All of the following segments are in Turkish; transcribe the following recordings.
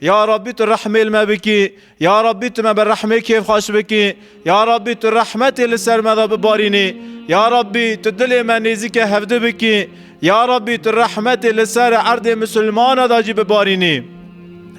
یا ربی تو رحمه ما بکی یا ربی تو ما بر رحمه کیف خوش بکی یا ربی تو رحمت لسر ما ببارینی یا ربی تو دل من نزدیک هفته بکی یا ربی تو رحمت لسر عرض مسلمان داجی ببارینی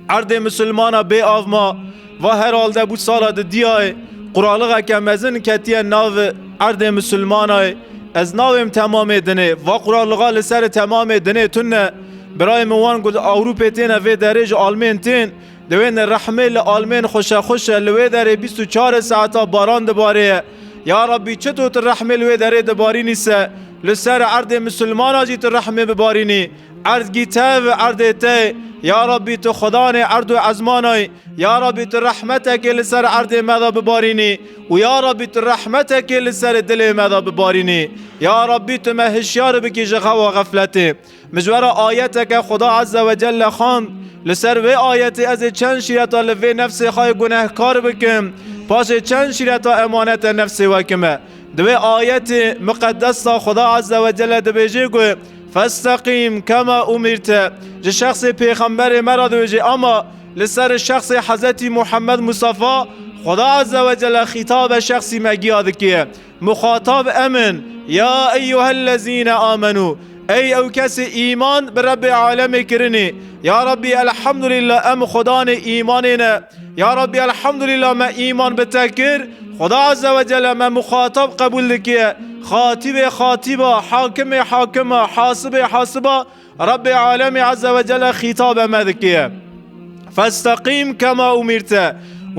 عرض مسلمان به آف ما و هر حال ده بود سال ده دیای قرالغه که مزن کتیه ناو عرض مسلمان از ناویم تمام دنه و قرالغه لسر تمام دنه تونه برای موان گود اوروپا تین و درج آلمان تین. دوین رحمه لآلمان خوشه خوشه لوی داره 24 ساعتا باران دباره. یا ربی چطور رحمه لوی داره دباری نیسه؟ لسر عرض مسلمان آجی تو رحمه ببارینی عرض گیته و عرض ته یا ربی تو خدا نه عرض و ازمانای. یا ربی تو رحمتک لسر عرض مدا ببارینی و یا ربی تو رحمتک لسر دل مدا ببارینی یا ربی تو مهشیار بکی جخوا غفلته مجور آیتک خدا عز و جل خان لسر و آیت از چند شیرتا لوی نفس خواهی گناهکار بکم. پاش چند شیرتا امانت نفس وکمه دوی آیت مقدس خدا عز و جل دبیجه گوه فاستقیم کما امرت جه شخص پیغمبر مرا دوجه اما لسر شخص حضرت محمد مصطفى خدا عز و جل خطاب شخصی مگیاد که مخاطب امن یا ایها الذین آمنو. ای أو کس ایمان به رب عالم کرنی یا ربی الحمدلله أم خدا نه ایمانینه یا ربی الحمدلله ما ایمان بتکر خدا عز و جل ما مخاطب قبول که خاطب خاطبة حاکم حاکمه حاسب حاسبة. رب عالم عز و جل خطاب مذکیه فاستقیم کما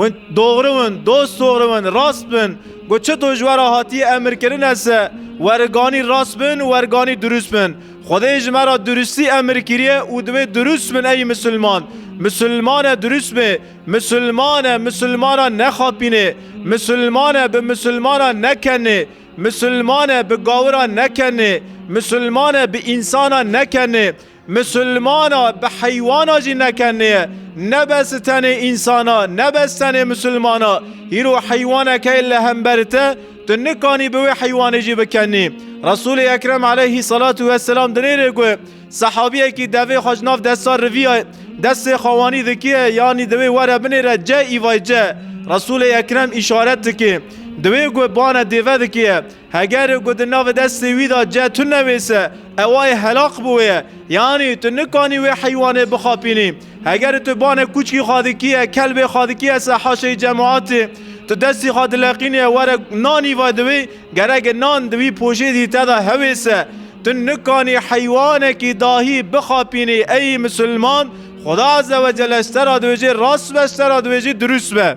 Win doğru win, dost doğru win, rast bin. Goçe tojvara hatiye emir kirin ese. Vergani rast bin, vergani dürüst bin. Xudayj mera dürüstlî emir kiriye û divê dürüst bin ey Müslüman. Müslümane dürüst bi, Müslümane Müslümana nexapîne, Müslümane bi Müslümana nekene, Müslümane bi gawira nekene, Müslümane bi insana nekene. Müslümana, be hayvana cinne kendine. Ne bestene insana, ne bestene Müslümana. Hiru hayvaneke ille hemberte. Tünnekani bewe hayvaneci bekenni. Resul-i Ekrem aleyhi salatu vesselam dinere gue. Sahabiye ki deve hajnav desar riviye. Desse havani dikiye yani deve vare binere ce ivay ce. Resul-i Ekrem işaret ki. جه رسول اکرم اشارت که دوی گو بانه دیوه دکیه. هگر گو دناو دست ویدا جه تو نویسه. اوای هلاق بویه یعنی تو نکانی وی حیوان بخاپینی. هگر تو بانه کوچکی خادکیه کلب خادکیه سحاشه جماعتی. تو دستی خاد لقینه وره نانی و دوی. گرگ نان دوی پوشه دی تدا هویسه. تو نکانی حیوانه کی داهی بخاپینی ای مسلمان. خدا عز و جل استرا دوجه راست به استرا دوجه درست به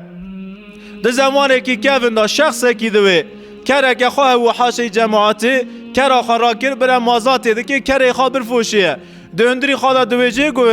ده زمانه که کفن دا شخصه کی دوی کره که خواه و حاشه جماعتی کره خواه را کر بره مازاتی ده که کره خواه برفوشیه دöndری خدا دویجه گو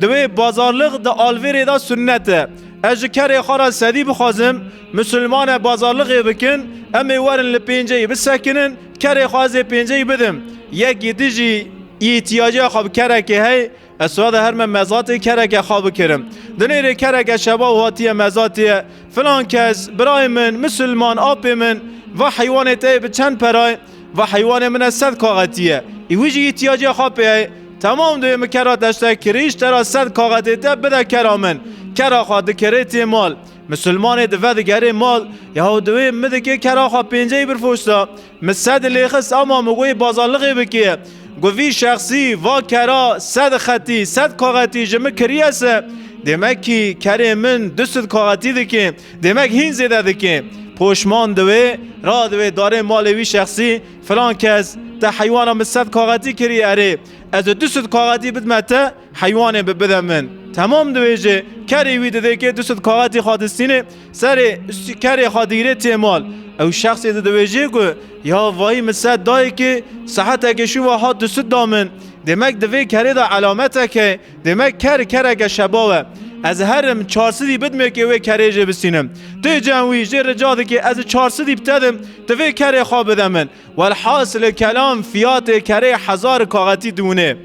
دوی بازارلق دا آلویری دا سنته اج کره خورا سدی بخوازم مسلمان بازارلق بکن امی ورن لپینجه بسکنن کره خوازه پینجه بدم یک دیجی احتیاجی خواب کره که هی اسواد هر من مزات کره که خواب کرم. دنیره کره که شبا و هاتیه مزاتیه فلان کس برای من مسلمان آب من و حیوان تای به چند پرای و حیوان من صد کاغتیه ایویجی احتیاجی خواب هی. تمام دوی مکرات داشته کریش ترا صد کاغتی تا بده کرامن کرا خواه دکریتی مال. مسلمان دفع دگری مال. یا دوی مده که کرا خواه پینجه برفوشتا. مسد لیخست اما مگوی بازارلقی بکیه. Guvi şahsi va kera sed xeti sed kağati jimi kiriyese demek ki kerimin düsüd kağati dike demek hin zede dike poşman dve ra dve dare malevi şahsi filan kez te heywana min sev kagatî kiriye erê ez ê du sed kagatî bidme te heywanê bibide min. Temam dibêje kerê wî didekê du sed kagatî xadistînê serê kerê xadîrê têmal ew şexsê di dibêje ku ya vayî min sed dayekê seheteke şû ve hat du sud da min demek divê kerê de alameteke demek ker kereke şeba we. از هرم 400 بدم که وی کریجه بسینم تو جنوی جه رجاده که از 400 بتدم تو وی کری خواب بدمن والحاصل کلام فیات کری هزار کاغتی دونه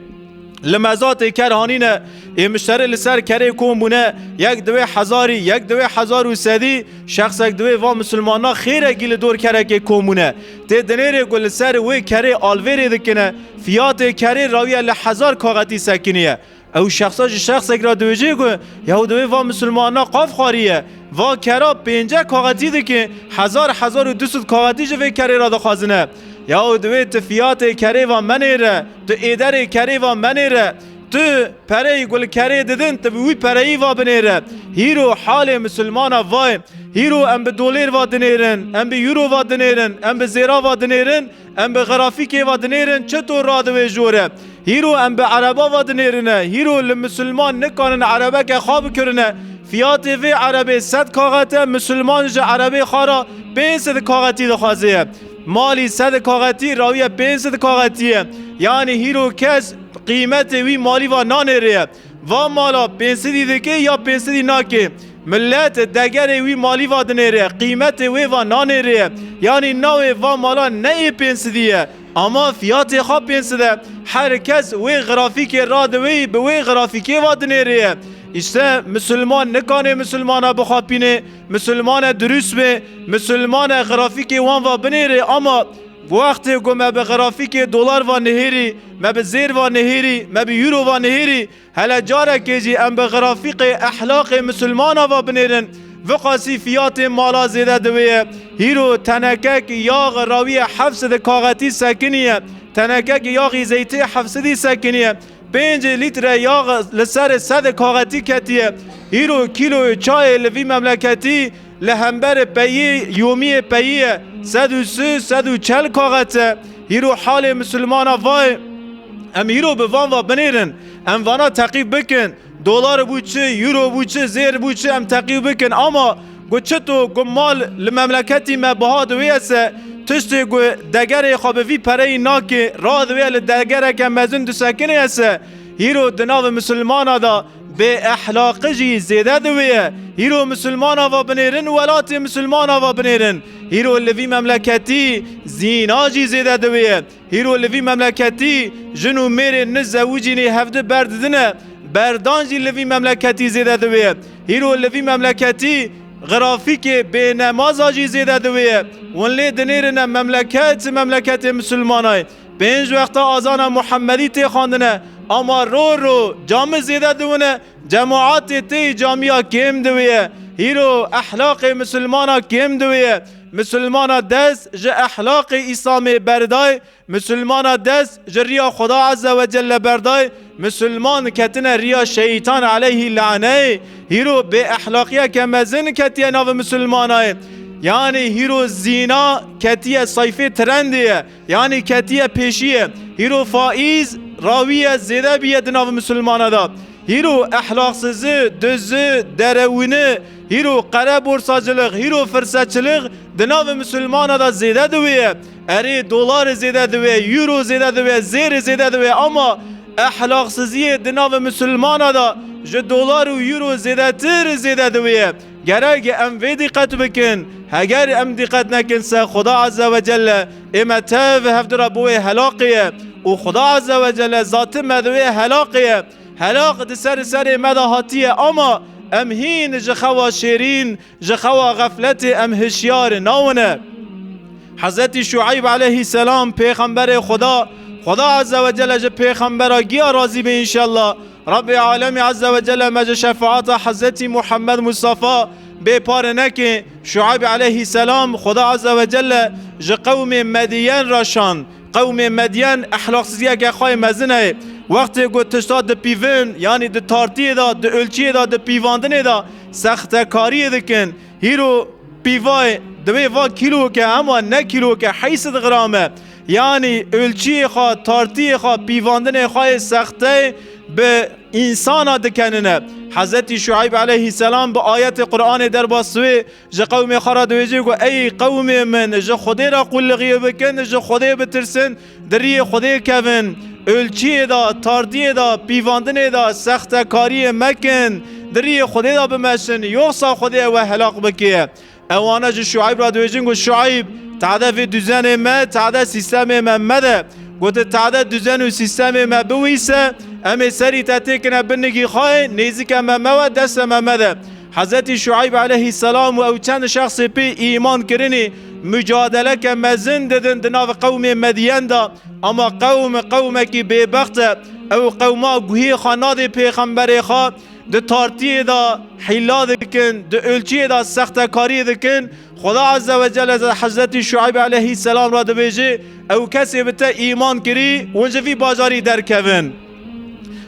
لمزات کرهانینه ای مشتری لسر کری کون بونه یک دوی هزاری یک دوی هزار و سدی شخص یک دوی و مسلمانا خیره گیل دور کره که کون بونه دنیر گل سر وی کری آلویری دکنه فیات کری راویه لحزار کاغتی سکنیه او شخصا جی شخص اگر دوجه گو یهودوی و مسلمانا قاف خاریه و کرا پینجه کاغتی ده که هزار هزار و دوست کاغتی جوی کری را دخوازنه یهودوی تفیات کری و منیره تو ایدر کری و منیره تو پره گل کری ددن تو وی پره و بنیره هیرو حال مسلمان وای هیرو ام به دولار و دنیرن ام به یورو و دنیرن ام به زیرا و دنیرن ام به غرافیک و دنیرن چطور رادوی جوره هیرو ام به عربا و دنیرنه هیرو لمسلمان نکانن عربه که خواب کرنه فیات وی عربی صد کاغته مسلمان جه عربی خارا بین صد کاغتی دخوازه مالی صد کاغتی راویه بین صد کاغتیه یعنی هیرو کس قیمت وی مالی و نانره و مالا پنسدی دکه یا پنسدی ناکه ملت دگر وی مالی و دنره قیمت وی و نانره یعنی ناوی و مالا نه پنسدیه ama fiyatı kapyensi de herkes ve grafike radı ve ve grafike vadineriye. İşte Müslüman ne kanı Müslümana bu kapini, Müslümana dürüst mü, Müslümana grafike van va bineri ama bu vakti ku me bi grafikê dolar va nehêrî me bi zêr va nehêrî me bi euro va nehêrî hele carekê jî em bi grafikê ehlaqê misilmana va binêrin وقا صفیات مالا زیده دویه. هیرو تنکک یاغ راوی حفصد کاغتی سکنیه. تنکک یاغی زیتی حفصدی سکنیه. پنج لیتر یاغ لسر صد کاغتی کتیه. هیرو کیلو چای لوی مملکتی لهمبر پیی یومی پیی صد و سی صد و چل کاغته. هیرو حال مسلمان وای. ام هیرو به وان و بنیرن. ام وانا تقیب بکن. دلار بو چه یورو بو چه زیر بو چه ام تقیب بکن اما گو چتو گو مال لمملکتی ما بهاد ویسه تشتی گو دگر خوابوی پره ناکی را دوی دگر که مزون دو سکنی هسته هیرو دناو مسلمان دا به احلاق جی زیده دویه هیرو مسلمان و بنیرن ولات مسلمان و بنیرن هیرو لوی مملکتی زینا جی زیده دویه هیرو لوی مملکتی جنو میر نزوجی نی هفته برددنه بردان جی لوی مملکتی زیده دویه. هیرو لوی مملکتی غرافیک به نماز آجی زیده دویه. ون لی دنیرن مملکت مملکت مسلمانای. پنج وقت آزان محمدی تی خواندنه. اما رو رو جامع زیده دوونه. جماعت تی جامعه کم دویه. هیرو اخلاق مسلمانا کم دویه. مسلمانا دست ج اخلاق اسلام بردای مسلمانا دست ج ریا خدا عز و جل بردای مسلمان کتنه ریا شیطان علیه لعنه هیرو به اخلاقیه که مزن کتیه ناو مسلمانای yani hiro zina ketiye sayfe trendiye yani ketiye peşiye hiro faiz raviye zede biye dinav Müslümana da Hiro ahlaksızı, düzü, derevini, hiro kara borsacılık, hiro fırsatçılık dinav Müslümana da zede diye. Eri dolar zede diye, euro zede diye, zer zede diye ama ahlaksızlığı dinav Müslümana da je dolar ve euro zedetir zede diye. Gerek em ve dikkat bikin. Heger em dikkat nekinse Xuda Azze ve Celle ime tev hevdira bu helakiye. O Xuda Azze ve Celle zatı medve helakiye. هەلاق دسەر سەرێ مەداهاتیە ئەمە ئەمهین ji xewa şêrîn جخوا xewa غەفلەتê ئەم هشیارê ناونه. حەزەتی شوعیب عليهەی سەسلام خدا خدا خدا عزەوەجلە ji پێخەمبەرە گیا رب بێ عز ڕبی عالمی عزەوەجلە شفاعت حضرت محمد مصطفی به بێپارە نەکێ شعیب عليه السلام خدا عز و جل جه قوم مدین راشان قەومê مەدیەن ئەحلاقسیەکە خۆی مەزنەیە. وقتی گو تشتا د پیون یعنی د تارتی دا د ölçی دا د پیواندن دا سخت کاری دکن هیرو پیوای دوی وا کیلو که اما نه کیلو که 800 گرامه یعنی ölçی خوا تارتی خوا پیواندن خواه سخته به انسان دکننه حضرت شعیب علیه السلام به آیت قرآن در باسوی جه قوم خرا دویجی گو ای قوم من جه خودی را قلقیه بکن جه خودی بترسن دری خودی الچیه دا تاردیه دا پیواندنه دا سخت کاری مکن دری خودی دا بمشن یوسا خودی و هلاق بکیه اوانا جو شعیب را دویجن گو شعیب تعدف دوزن ما تعدف سیستم ما مده گوته تعدف دوزن و سیستم ما بویسه امی سری تتکنه بنگی خواه نیزک ما مو دست ما مده حضرت شعیب علیه السلام و او چند شخص پی ایمان کرنی mücadele ke mezin dedin di nav qewmê Medyen da ama qewm qewmekî bêbext e ew qewma guhî xanadê pêxemberê xwe di tartiyê da hîla dikin di ölçüyê da sextekarî dikin Xda Azze ve Celle ze Hazreti Şuayb aleyhisselam ra dibêje ew kesê bi te îman kirî hûn ji vî bajarî derkevin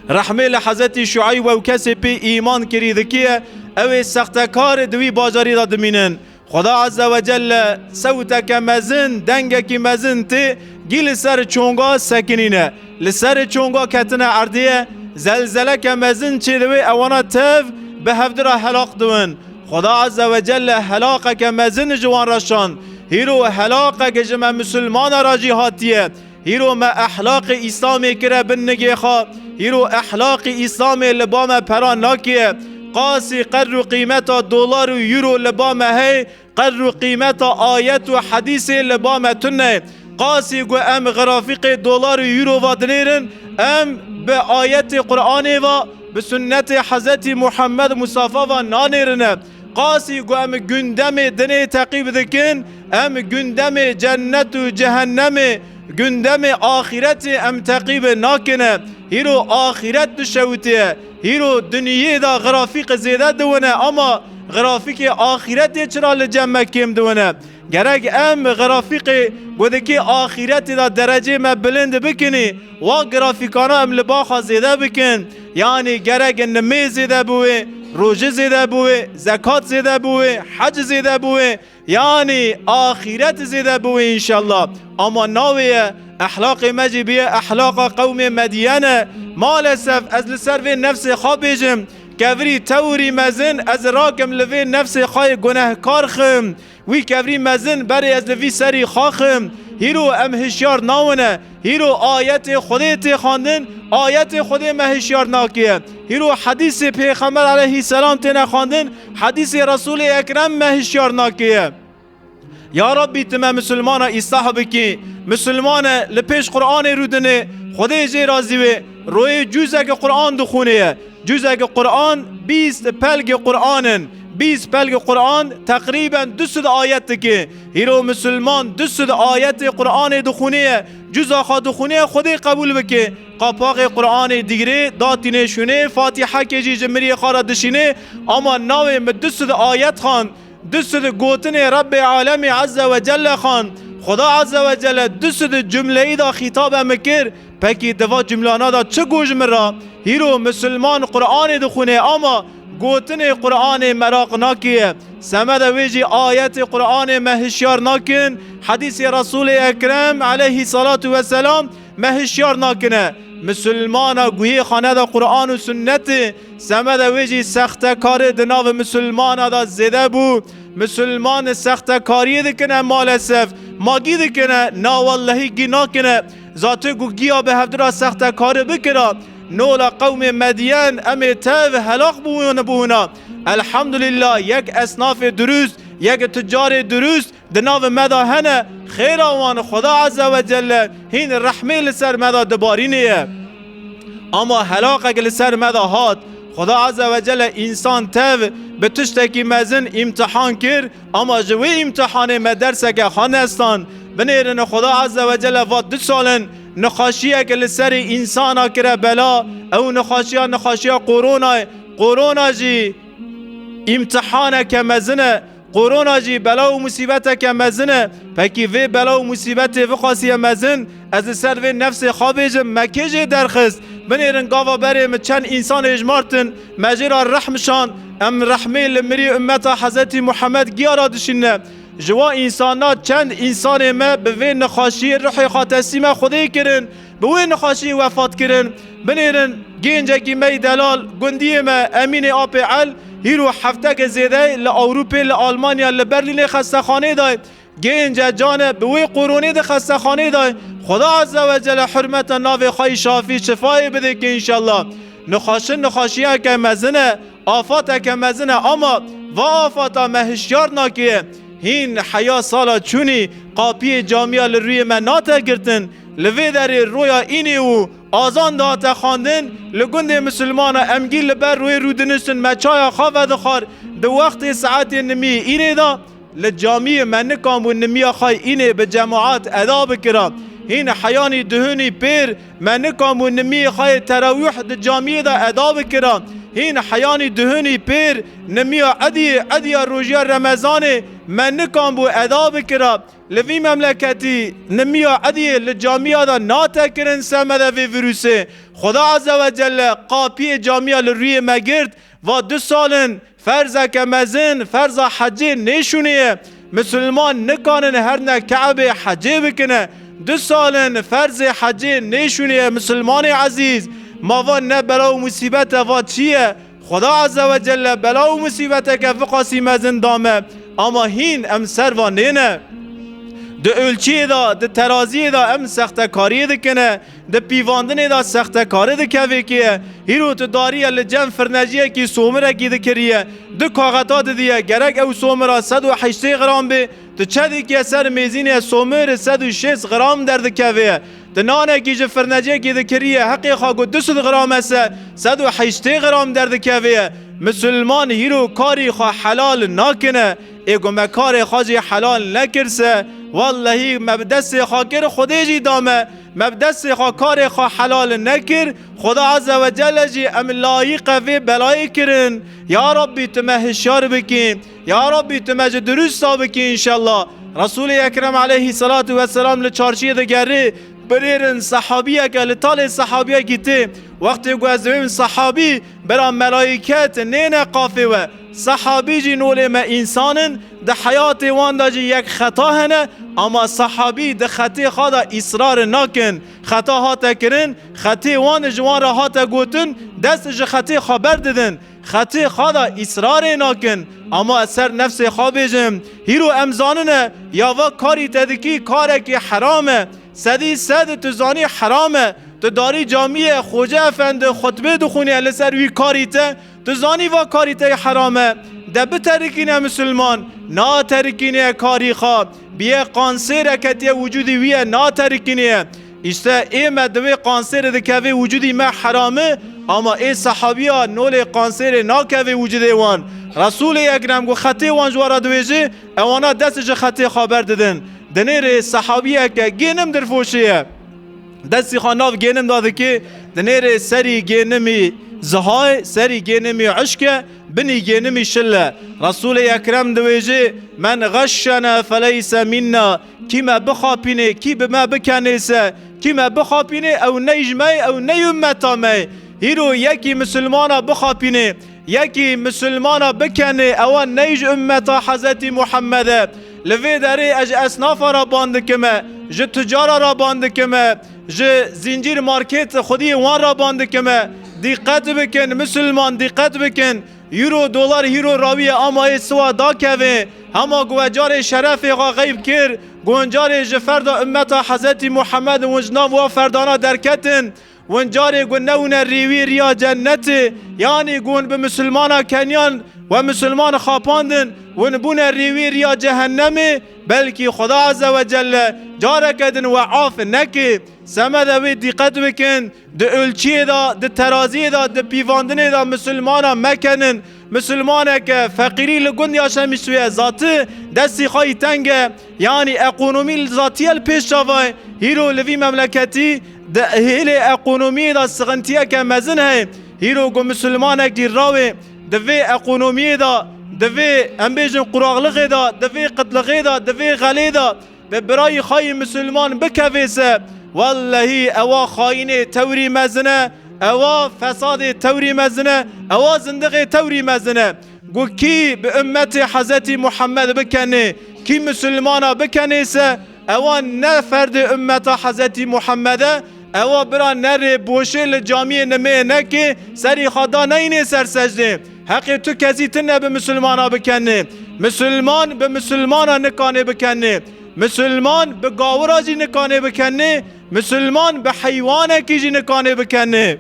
رحمه له حضرت شعیب و کسی پی ایمان کری دکیه اوی سختکار دوی بازاری دا دمینن خدا عز و جل سوتک مزن دنگک مزن تی گیل سر چونگا سکنینه لسر چونگا کتنه اردیه زلزله که مزن چی دوی اوانا تف به هفدرا حلاق دوین خدا عز و جل حلاقه که مزن جوان رشان هیرو حلاقه که جمع مسلمان راجی هاتیه هیرو ما احلاق اسلامی کره بنگی خواه هیرو احلاق اسلام لبام پران ناکیه قاسی قدر و قیمت دلار و یورو لبام هی قر و آيات آیت و حدیث لبامتونه قاسی گو ام غرافيق دولار و یورو و ام به آیت قرآن و بسنة حزتي محمد مصطفی و قاسي قاسی گو ام گندم دنی تقیب دکن ام گندم جنت و جهنم گندم آخرت ام تقیب ناکنه هيرو آخرت دشوته هيرو دنيا دا غرافيق زیده دونه اما غرافیک آخرت چرا لجمع کم دونه؟ گرگ ام غرافیق گوده که آخرت دا درجه ما بلند بکنی و گرافیکانا ام لباخا زیده بکن. یعنی گرگ نمی زیده بوه روژه زیده بوه زکات زیده بوه حج زیده بوه. یعنی آخرت زیده بوه انشالله. اما ناویه احلاق مجيبية احلاق قوم مدينة ما لسف أزل لسر نفس خواب کفری توری مزن از راکم لوی نفس خای گناهکار خم وی کفری مزن بری از لوی سری خاخم هیرو ام هشیار ناونه هیرو آیت خودت خواندن آیت خود ما هشیار ناکیه هیرو حدیث پیغمبر علیه السلام تنه خواندن حدیث رسول اکرم ما هشیار ناکیه یا ربی تمام مسلمان اصلاح بکی مسلمانه لپیش قرآن رو دنه خدای جی رازی وی روی جوزه که قرآن دخونه جوزه که قرآن بیست پلگ قرآنن. 20 belge Kur'an tekriben düsud ayetteki hiro Müslüman düsud ayeti Kur'an'ı dukhuniye cüza kha dukhuniye khudi kabul beki kapaqê Qur'anê digirê datîne şûnê Fatihekê jî ji miriyê xara dişînê ama navê me du sud ayet xan du sud gotinê Rebbê alemê ezze ve celle xan خدا عز و جل دست جمله ای دا خطاب مکر پکی دوا جملانا دا چه گوش مرا؟ هیرو مسلمان قرآن دخونه اما گوتن قرآن مراق ناکیه. سمد ویجی آیت قرآن مهشیار ناکن. حدیث رسول اکرم علیه صلاة و سلام مهشیار ناکنه. مسلمان گویی خانه دا قرآن و سنت. سمد ویجی سخت کار دناو مسلمان دا زده بو. مسلمان سخت کاری دکنه مالسف ماگی دکنه نا واللهی گی ناکنه ذاته گو گیا به هفدرا سخت کار بکرا. نولا قوم مدین ام تاو هلاق بوون بونا الحمدلله یک اصناف درست یک تجار درست دناو مدا هنه خیر آوان خدا عز و جل هین رحمه لسر مدا دبارینیه اما هلاق اگه لسر مدا هات Xuda Azze ve Celle insan tev bi tiştekî mezin imtihan kir ama ji wê imtihanê me derseke xanestan binêrin Xuda Azze ve Celle va disalin nixaşiyeke li serî insana kire bela ew nixaşiya nixaşiya korona korona jî imtihaneke mezin Korona jî bela û musîbeteke mezin e pekî vê bela û musîbetê viqasiye mezin? Ez li ser vê nefsê xabêjim mekê jê derxist binêrin gava berê min çend însanê ji martin me jê ra rehmişan em rehmê li mirî ummeta Hezretî Muhammed giya ra dişîne ji wa însana çend însanê me bi vê nixweşiyê rihê xatesî me xudê kirin bi wê nixweşiyê wefat kirin. Binêrin گینجکی می دلال گندی ما امین آپ عل هیرو هفته که زیده لأوروپا لآلمانیا لبرلین خستخانه دای گنج جان به وی قرونی ده خستخانه دای خدا عز و جل حرمت ناو خواهی شافی شفای بده که انشالله نخاشن نخاشیه که مزنه آفات که مزنه اما و آفات مهشیار ناکیه هین حیا سالا چونی قاپی جامعه لروی من ناته گرتن لوی در رویا اینی و آزان ده هاته خواندن له ګوندې مسلمانه امګي له بر روی رودنسن مچایا خو د خار د وخت ساعت نمی اینه دا له جامع من کام و نمی خای اینه به جماعت ادا بکرا. هین حیانی دهونی پیر من کام و نمی خای تراویح د جامع دا ادا بکرا. هین حیانی دهونی پیر نمیا عدی عدی روژیا رمضان من نکام بو ادا بکرم لوی مملکتی نمیا عدی لجامیا دا ناتا کرن سمده وی ویروسه. خدا عز و جل قاپی جامیا لروی مگرد و دو سالن فرزا که مزن فرزا حجی نشونیه مسلمان نکانن هر نه کعبه حجی بکنه. دو سالن فرض حجی نشونیه مسلمان عزیز ما نه بلا و مصیبت و چیه خدا عز و جل بلا و مصیبت که فقاسی مزن دامه اما هین ام سر و نینه د ölçüye da, د teraziye da em sextekariye dikine, د pîvandinê da sextekarî dikevêkiye, hîro tu dariye li cem firneciyekî somirekî dikiriye, di kaxeta didiye, gerek ew somira sed û heştê gram bê, tu çedikiye ser mêzînê somirê sed û şêst gram دنانه کی جفر نجه کی ذکریه حقی خواه گو دوست غرام است. صد و حیشتی غرام در کویه مسلمان هیرو کاری خوا حلال ناکنه. ایگو مکار خواجی حلال نکرسه. والله مبدس خاکر خودی جی دامه. مبدس خاکار خوا حلال نکر. خدا عز و جل جی ام لایق وی بلای کرن. یا ربی تمه هشیار بکین. یا ربی تمه درست بکین انشالله رسول اکرم علیه الصلاة و السلام لچارچی دگری. بريرن صحابية قال طالع صحابية جيتي وقت يقول صحابي برا ملائكات نينا قافوة صحابي جي نولي ما إنسان ده حياتي وان دا جي يك خطا هنا اما صحابي ده خطي خادا إصرار ناكن خطا هاتا كرن خطي وان جوان را هاتا قوتن دست جي خطي خبر ددن خطي خادا إصرار ناكن اما اثر نفس خوابجم هیرو امزاننه یا و کاری تدکی کارکی حرامه صدی صد تو زانی حرامه. تو داری جامعه خوجه افند خطبه دخونی علی سر وی کاریته. تو زانی و کاریته حرامه. ده بترکینه مسلمان نا ترکینه کاری خواه بیه قانسیر کتیه وجودی ویه نا ترکینه işte ême divê qanserê dikeve wcudî me herame ama ê sehaabiya nolê qanserê nakeve wcudê wan. Resulê yegrem got xetê wan ji wara dibêje ewana destê ji xetê xaber didin. دنیر صحابیه که گینم در فوشیه دستی خاناف گینم داده که دنیر سری گینمی زهای سری گینمی عشق بنی گینمی شله رسول اکرم دویجی من غشنا فلیس منا کیما بخاپینه کی به ما بکنیسه کیما بخاپینه او نیجمه او نیومتامه هیرو یکی مسلمانا بخاپینه یکی مسلمانا بکنه او نیج امتا حضرت li vê derê ez esnafa ra bandikime ji ticara ra bandikime ji zincîr markêt xudiyê wan ra bandikime dîqet bikin Müslüman dîqet bikin. Euro dolar hero raviye amayê siwa dakeve hema guvecarê şerefê xa xeyb kir goncarê ji ümmeta Hezretî Muhammed û jnav ferdana derketin. Wan carê gun newne rêwî riya cennetê yanî gun bi Müslümana Kenyan و مسلمان خاپاندن و نبون ریوی ریا جهنمی بلکی خدا عز و جل جاره کدن و عاف نکی. سمد وی دیقت بکن ده الچی دا ده ترازی دا ده پیواندن دا مسلمان مکنن. مسلمان که فقیری لگند یاشه میشوی ذاتی دستی خواهی تنگه یعنی اقونومی ذاتیل پیش شوی هیرو لوی مملکتی ده هیل اقونومی دا سغنتیه که مزن هی. هیرو گو مسلمان مسلمانه دیر راوی. دوی اقونومی دا دوی امبیجن قراغلغی دا دوی قتلغی دا دوی غلی دا به برای خای مسلمان بکویسه والله اوا خاین توری مزنه اوا فساد توری مزنه اوا زندگی توری مزنه گو کی به امت حضرت محمد بکنه کی مسلمانا بکنیسه اوا نه فرد امت حضرت محمده اوا برا نره بوشه لجامی نمه نکه سری خدا نینه سر سجده حق تو کسی تنه به مسلمانا بکنه مسلمان به مسلمانا نکانه بکنه مسلمان به گاورا جی نکانه بکنه مسلمان به حیوانه کی جی نکانه بکنه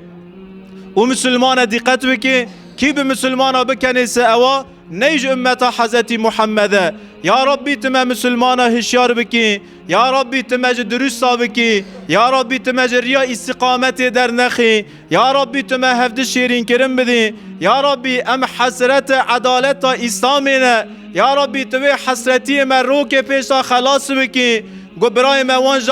و مسلمان دقت بکه کی به مسلمانا بکنه سه اوا نیج امت حضرت محمد. یا ربی تمه مسلمان هشیار بکی یا ربی تمه درست بکی یا ربی تمه ریا استقامت در نخی یا ربی تمه هفت شیرین کرم بدی یا ربی أم حسرت عدالت اسلامینه یا ربی توی حسرتی من رو که خلاص گو برای ما وانج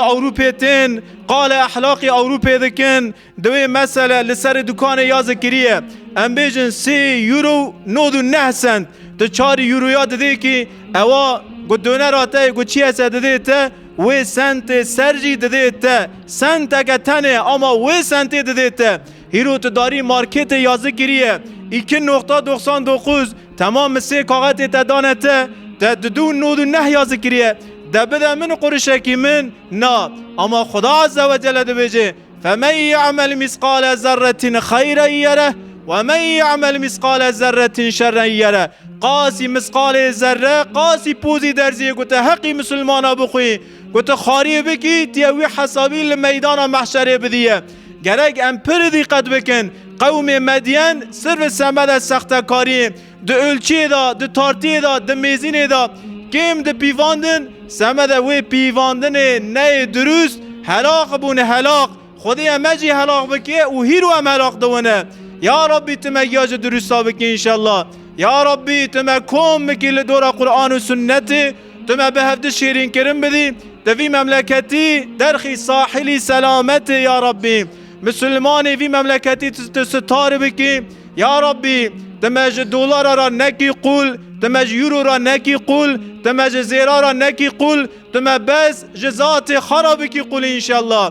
قال احلاقی اوروپی دکن دوی مسئله لسر دکان یا ذکریه ام بیجن سی یورو نودو نه سنت تو چاری یورو یا دده که اوا گو دونه راته گو چی هسته دده ته و سنت سرجی دده ته سنت اگه تنه اما و سنت دده ته هیرو تو داری مارکت یا ذکریه 2.99 تمام سه کاغت تدانته تدون نودو نه یا ذکریه ده بده من قرشکی من نا اما خدا عز و جل ده بجه فمن يعمل مثقال ذرة خيرا يره ومن یعمل مثقال ذره شرا یره قاسی مثقال ذره قاسی پوزی درزی گوته حقی مسلمانا بخوی گوته خاری بکی تیوی حسابی لمیدان محشر بدیه. گرگ ام پر دقت بکن قوم مدین صرف سمد از سخته کاری د الچی دا د تارتی دا د میزین دا. کم د پیواندن؟ سمد وی پیواندن نه درست هلاق بونه هلاق خودی امجی هلاق بکیه و هیرو هم هلاق دونه یا ربی تمه گیاج درست بکی انشالله یا ربی تمه کم بکی لدور قرآن و سنت تمه به هفته شیرین کرم بدی دوی مملکتی درخی ساحلی سلامت یا ربی مسلمانی وی مملکتی تستار بکی یا ربی تمج دلار را نکی قول تمج یورو را نکی قول تمج زیرا را نکی قول تمه بس جزات خرابی کی قول انشالله